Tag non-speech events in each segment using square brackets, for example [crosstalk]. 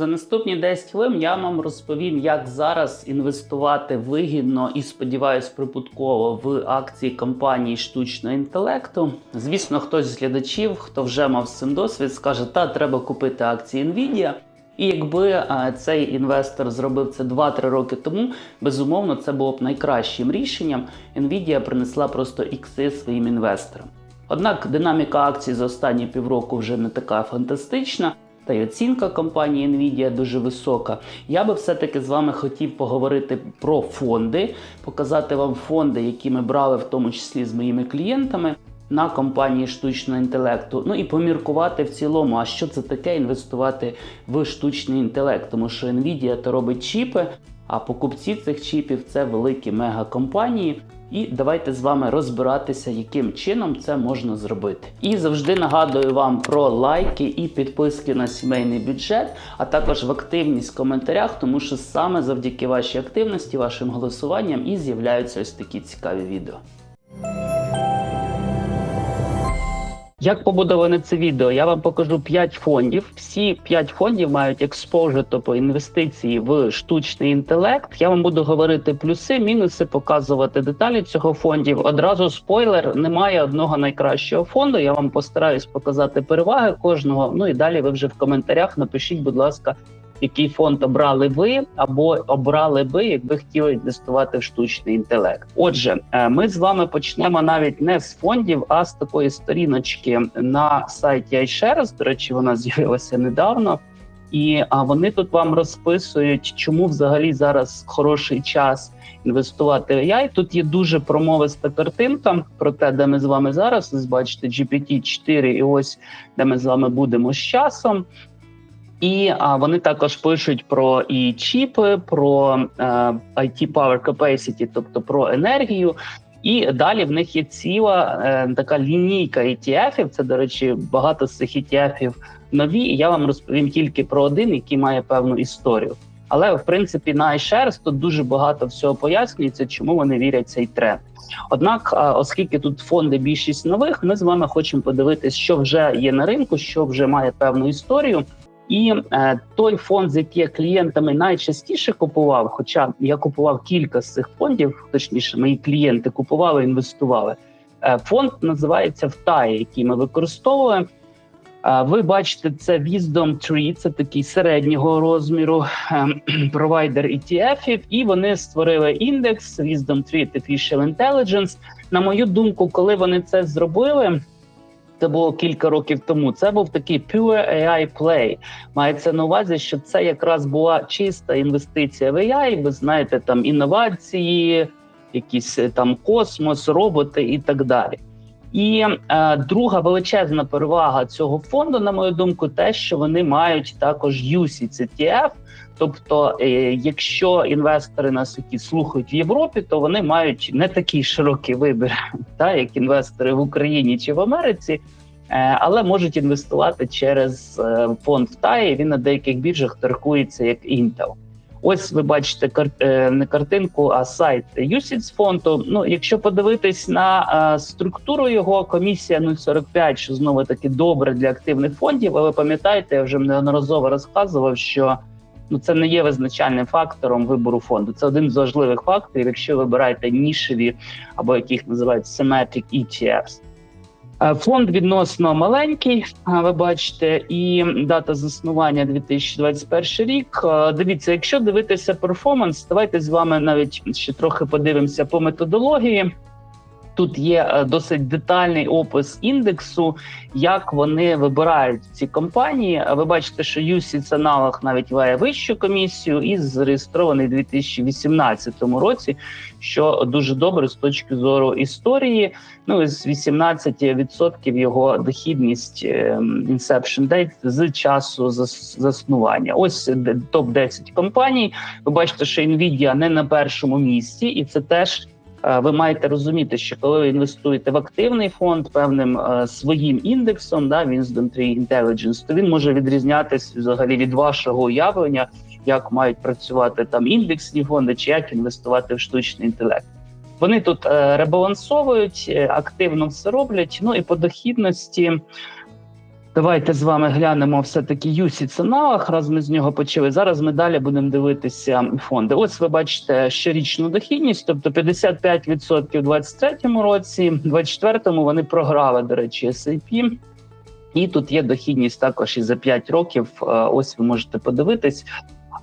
За наступні 10 хвилин я вам розповім, як зараз інвестувати вигідно і сподіваюсь прибутково в акції компанії штучного інтелекту. Звісно, хтось з глядачів, хто вже мав з цим досвід, скаже, та треба купити акції Nvidia. І якби е, цей інвестор зробив це 2-3 роки тому, безумовно, це було б найкращим рішенням. Nvidia принесла просто ікси своїм інвесторам. Однак динаміка акцій за останні півроку вже не така фантастична. Та й оцінка компанії Nvidia дуже висока. Я би все-таки з вами хотів поговорити про фонди, показати вам фонди, які ми брали, в тому числі з моїми клієнтами на компанії штучного інтелекту. Ну і поміркувати в цілому, а що це таке інвестувати в штучний інтелект, тому що Nvidia то робить чіпи, а покупці цих чіпів це великі мегакомпанії. І давайте з вами розбиратися, яким чином це можна зробити. І завжди нагадую вам про лайки і підписки на сімейний бюджет, а також в активність в коментарях, тому що саме завдяки вашій активності, вашим голосуванням і з'являються ось такі цікаві відео. Як побудоване це відео? Я вам покажу 5 фондів. Всі 5 фондів мають експожит, тобто інвестиції в штучний інтелект. Я вам буду говорити плюси, мінуси, показувати деталі цього фондів. Одразу спойлер: немає одного найкращого фонду. Я вам постараюсь показати переваги кожного. Ну і далі ви вже в коментарях напишіть, будь ласка, який фонд обрали ви або обрали би, якби хотіли інвестувати в штучний інтелект. Отже, е, ми з вами почнемо навіть не з фондів, а з такої сторіночки на сайті iShares. До речі, вона [laughs] з'явилася недавно. І а вони тут вам розписують, чому взагалі зараз хороший час інвестувати в AI. Тут є дуже промовиста картинка про те, де ми з вами зараз. Ви бачите GPT-4 і ось де ми з вами будемо з часом. І а, вони також пишуть про і чіпи, про е, IT Power Capacity, тобто про енергію. І далі в них є ціла е, така лінійка ETF-ів. Це, до речі, багато з цих ETF-ів нові. І я вам розповім тільки про один, який має певну історію. Але в принципі на iShares тут дуже багато всього пояснюється, чому вони вірять цей тренд. Однак, оскільки тут фонди більшість нових, ми з вами хочемо подивитися, що вже є на ринку, що вже має певну історію. І е, той фонд, з який я клієнтами найчастіше купував, хоча я купував кілька з цих фондів, точніше, мої клієнти купували, інвестували. Е, фонд називається втає, який ми використовуємо. Е, ви бачите, це Wisdom 3, це такий середнього розміру е, [clears throat] провайдер ETF-ів, і вони створили індекс Wisdom 3 Artificial Intelligence. На мою думку, коли вони це зробили. Це було кілька років тому. Це був такий pure AI play. Мається на увазі, що це якраз була чиста інвестиція в AI. Ви знаєте, там інновації, якісь е, там космос, роботи і так далі. І е, друга величезна перевага цього фонду, на мою думку, те, що вони мають також UCITS ETF. Тобто, е, якщо інвестори нас які слухають в Європі, то вони мають не такий широкий вибір, [laughs] та як інвестори в Україні чи в Америці, е, але можуть інвестувати через е, фонд в ТАї. Він на деяких біржах торгується як Intel. Ось ви бачите кар... не картинку, а сайт UCITS фонду. Ну, якщо подивитись на структуру його, комісія 0,45, що знову таки добре для активних фондів. Але пам'ятаєте, я вже неодноразово розказував, що ну це не є визначальним фактором вибору фонду. Це один з важливих факторів, якщо ви вибираєте нішеві або яких називають thematic ETFs. Е, Фонд відносно маленький, а, ви бачите, і дата заснування 2021 рік. Е, Дивіться, якщо дивитися перформанс, давайте з вами навіть ще трохи подивимося по методології. Тут є е, досить детальний опис індексу, як вони вибирають ці компанії. Ви бачите, що UCITS аналог навіть має вищу комісію і зареєстрований у 2018 році, що дуже добре з точки зору історії. Ну з 18% його дохідність inception date з часу зас- заснування. Ось топ 10 компаній. Ви бачите, що Nvidia не на першому місці, і це теж. Е, Ви маєте розуміти, що коли ви інвестуєте в активний фонд певним е, своїм індексом, да Wisdom 3 Intelligence, то він може відрізнятися взагалі від вашого уявлення, як мають працювати там індексні фонди, чи як інвестувати в штучний інтелект. Вони тут е, ребалансовують, активно все роблять. Ну і по дохідності Давайте з вами глянемо все-таки UCITS аналог, раз ми з нього почали. Зараз ми далі будемо дивитися фонди. Ось ви бачите щорічну дохідність, тобто 55% у 23-му році, в 24-му вони програли, до речі, S&P. І тут є дохідність також і за 5 років. Е, Ось ви можете подивитись.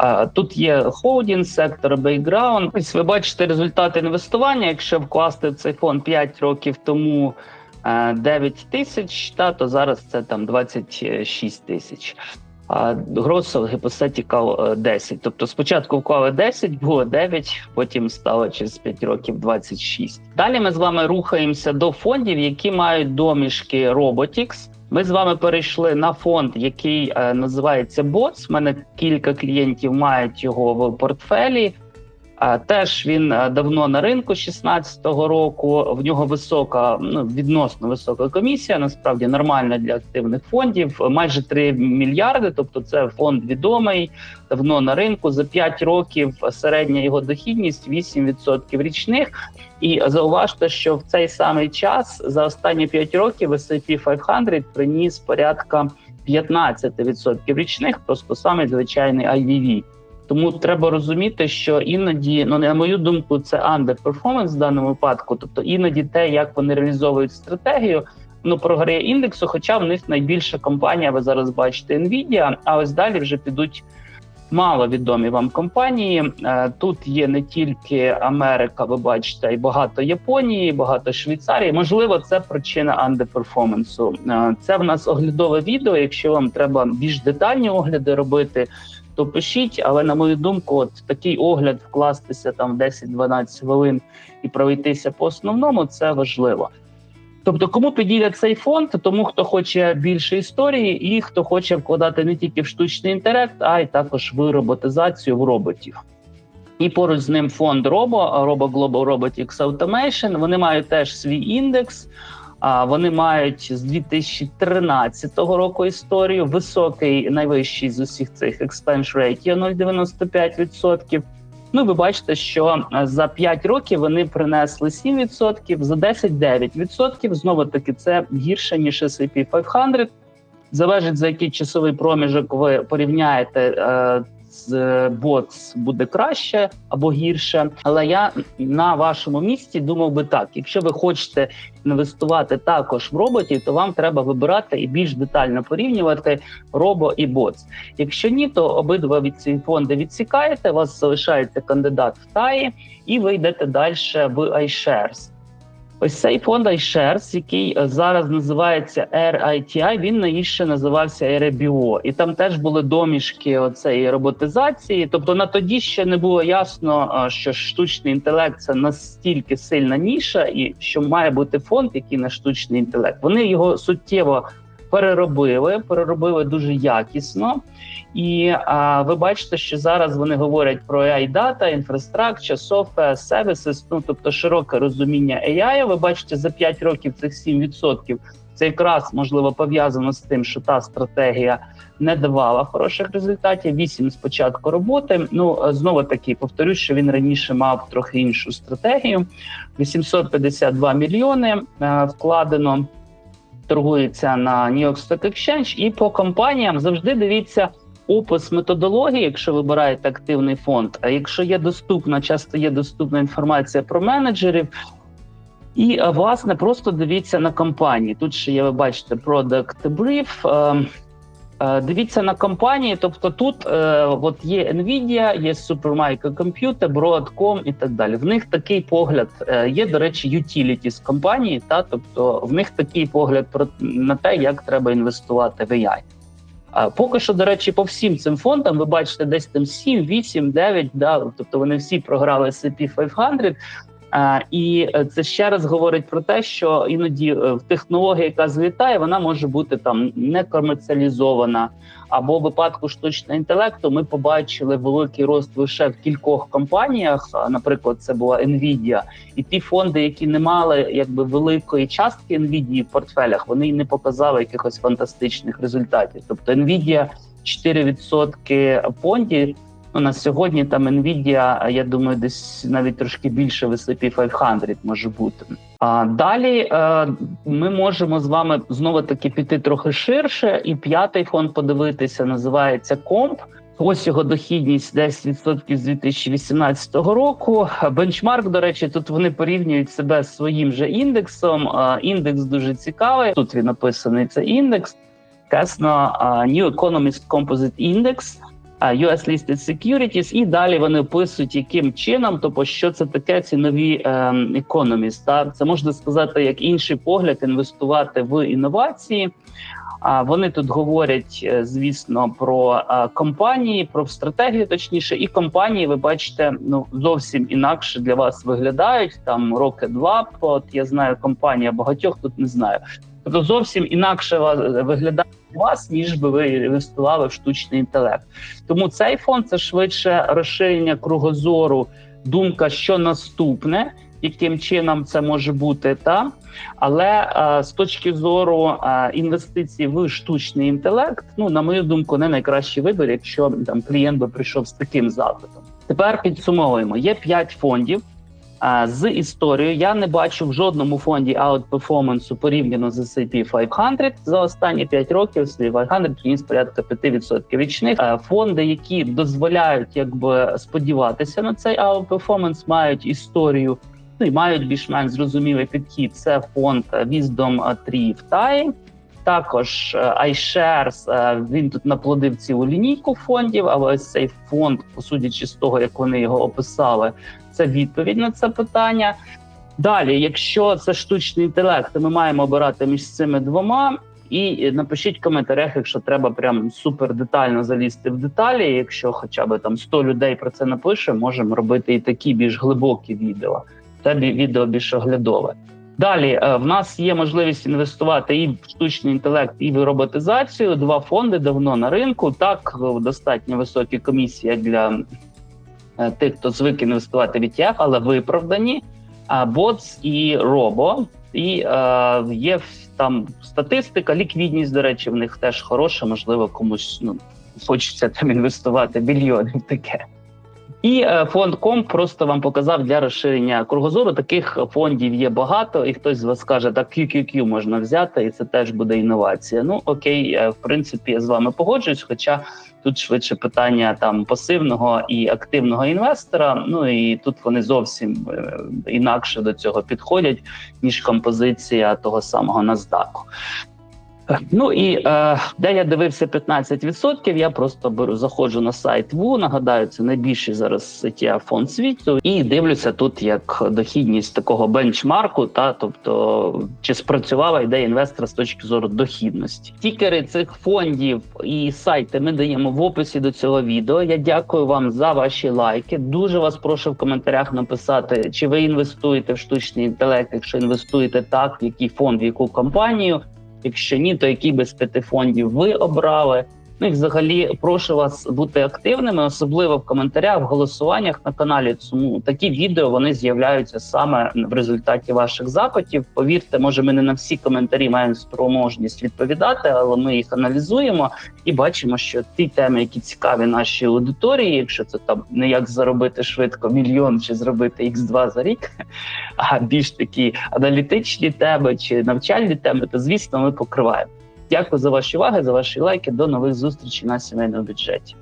Е, Тут є холдінг, сектор бейкграунд. Ось ви бачите результати інвестування. Якщо вкласти в цей фонд 5 років тому 9 тисяч, та то зараз це там 26 тисяч. А Hypothetical е, 10. Тобто спочатку вклали 10, було 9, потім стало через 5 років 26. Далі ми з вами рухаємося до фондів, які мають домішки Robotics. Ми з вами перейшли на фонд, який е, називається BOTS. У мене кілька клієнтів мають його в портфелі. Теж він давно на ринку 16-го року. В нього висока, ну відносно висока комісія. Насправді нормальна для активних фондів. Майже 3 мільярди. Тобто, це фонд відомий, давно на ринку. За 5 років середня його дохідність 8% річних. І зауважте, що в цей самий час за останні 5 років S&P 500 приніс порядка 15% річних, просто самий звичайний IVV. Тому треба розуміти, що іноді, ну на мою думку, це андерперформанс в даному випадку. Тобто іноді те, як вони реалізовують стратегію, ну програє індексу. Хоча в них найбільша компанія, ви зараз бачите Nvidia, А ось далі вже підуть маловідомі вам компанії. Е, Тут є не тільки Америка, ви бачите, і багато Японії, багато Швейцарії. Можливо, це причина андерперформансу. Е, Це в нас оглядове відео. Якщо вам треба більш детальні огляди робити то пишіть, але на мою думку, от такий огляд вкластися там 10-12 хвилин і пройтися по основному, це важливо. Тобто, кому підійде цей фонд, тому хто хоче більше історії, і хто хоче вкладати не тільки в штучний інтелект, а й також в роботизацію в роботів. І поруч з ним фонд Robo, Robo Global Robotics Automation. Вони мають теж свій індекс. А вони мають з 2013 року історію. Високий найвищий з усіх цих expense rate є 0,95%. Ну, ви бачите, що за 5 років вони принесли 7%, за 10 – 9%. Знову таки, це гірше ніж S&P 500. Залежить за який часовий проміжок ви порівняєте. Е, з боц буде краще або гірше, але я на вашому місці думав би так: якщо ви хочете інвестувати також в роботів, то вам треба вибирати і більш детально порівнювати робо і боц. Якщо ні, то обидва від ці фонди відсікаєте. Вас залишається кандидат в ТАї, і ви йдете далі в iShares. Ось цей фонд iShares, який е, зараз називається RITI, він раніше називався RBO. і там теж були домішки оцеї роботизації. Тобто на тоді ще не було ясно, е, що штучний інтелект це настільки сильна ніша, і що має бути фонд, який на штучний інтелект. Вони його суттєво переробили, переробили дуже якісно. І а, ви бачите, що зараз вони говорять про AI Data, Infrastructure, Software, Services, ну тобто широке розуміння AI. Ви бачите, за 5 років цих 7%. Це якраз можливо пов'язано з тим, що та стратегія не давала хороших результатів. Вісім спочатку роботи. Ну знову таки повторюсь, що він раніше мав трохи іншу стратегію. 852 мільйони е, вкладено. Торгується на New York Stock Exchange. і по компаніям завжди дивіться опис методології, якщо вибираєте активний фонд. А якщо є доступна, часто є доступна інформація про менеджерів. І власне просто дивіться на компанії. Тут ще є, ви бачите, Product Brief. Е, Дивіться на компанії, тобто тут е, от є Nvidia, є Supermicro Computer, Broadcom і так далі. В них такий погляд е, є, до речі, utilities компанії, та тобто в них такий погляд про на те, як треба інвестувати в AI. А поки що, до речі, по всім цим фондам ви бачите десь там 7, 8, 9, да, тобто вони всі програли S&P 500, а, І це ще раз говорить про те, що іноді в технології, яка злітає, вона може бути там не комерціалізована. Або в випадку штучного інтелекту ми побачили великий рост лише в кількох компаніях. Наприклад, це була Nvidia. і ті фонди, які не мали якби великої частки Nvidia в портфелях, вони не показали якихось фантастичних результатів. Тобто Nvidia 4% понді. Ну на сьогодні там Nvidia, я думаю, десь навіть трошки більше в S&P 500 може бути. А далі е, ми можемо з вами знову таки піти трохи ширше, і п'ятий фонд подивитися називається Комп. Ось його дохідність 10% з 2018 року. Бенчмарк, до речі, тут вони порівнюють себе з своїм же індексом. А, Індекс дуже цікавий. Тут він написаний це індекс. Чесно, а, New Economist Composite Index, US Listed Securities, і далі вони описують, яким чином, тобто, що це таке ці нові ем, Та? Це можна сказати як інший погляд інвестувати в інновації. А вони тут говорять, е, звісно, про е, компанії, про стратегію, точніше, і компанії, ви бачите, ну зовсім інакше для вас виглядають там роки два. От я знаю компанія багатьох тут не знаю. Тобто зовсім інакше ва- виглядає вас, ніж би ви інвестували в штучний інтелект. Тому цей фонд це швидше розширення кругозору, думка, що наступне, яким чином це може бути та. Але е, з точки зору е, інвестицій в штучний інтелект, ну на мою думку, не найкращий вибір, якщо там клієнт би прийшов з таким запитом. Тепер підсумовуємо: є 5 фондів. З історією я не бачу в жодному фонді аутперформансу порівняно з S&P 500 за останні 5 років. S&P 500 приніс порядка 5% річних. Фонди, які дозволяють якби сподіватися на цей аутперформанс, мають історію ну і мають більш-менш зрозумілий підхід. Це фонд Wisdom 3 в Таї. Також е, iShares, е, він тут наплодив цілу лінійку фондів, але ось цей фонд, посудячи з того, як вони його описали, це відповідь на це питання. Далі, якщо це штучний інтелект, то ми маємо обирати між цими двома. І напишіть в коментарях, якщо треба прям супер детально залізти в деталі. Якщо хоча б там 100 людей про це напише, можемо робити і такі більш глибокі відео. Бі- відео більш оглядове. Далі е, в нас є можливість інвестувати і в штучний інтелект, і в роботизацію. Два фонди давно на ринку. Так е, достатньо високі комісії для е, тих, хто звик інвестувати в ETF, але виправдані. А Боц і Робо. І е, є там статистика, ліквідність, до речі, в них теж хороша. Можливо, комусь ну хочеться там інвестувати мільйони в таке. І е, фонд Комп просто вам показав для розширення кругозору. Таких фондів є багато, і хтось з вас каже, так QQQ можна взяти, і це теж буде інновація. Ну окей, е, в принципі, я з вами погоджуюсь. Хоча тут швидше питання там пасивного і активного інвестора. Ну і тут вони зовсім е, інакше до цього підходять, ніж композиція того самого NASDAQ. Ну і е, де я дивився 15%, я просто беру, заходжу на сайт ВУ. Нагадаю, це найбільший зараз ETF фонд світу, і дивлюся тут як дохідність такого бенчмарку, та тобто чи спрацювала ідея інвестора з точки зору дохідності. Тікери цих фондів і сайти ми даємо в описі до цього відео. Я дякую вам за ваші лайки. Дуже вас прошу в коментарях написати, чи ви інвестуєте в штучний інтелект, якщо інвестуєте так, в який фонд, в яку компанію. Якщо ні, то які би з п'яти фондів ви обрали? Ну і взагалі прошу вас бути активними, особливо в коментарях, в голосуваннях на каналі. Тому такі відео вони з'являються саме в результаті ваших запитів. Повірте, може, ми не на всі коментарі маємо спроможність відповідати, але ми їх аналізуємо і бачимо, що ті теми, які цікаві нашій аудиторії, якщо це там не як заробити швидко мільйон чи зробити X2 за рік, а більш такі аналітичні теми чи навчальні теми, то звісно ми покриваємо. Дякую за ваші уваги, за ваші лайки. До нових зустрічей на сімейному бюджеті.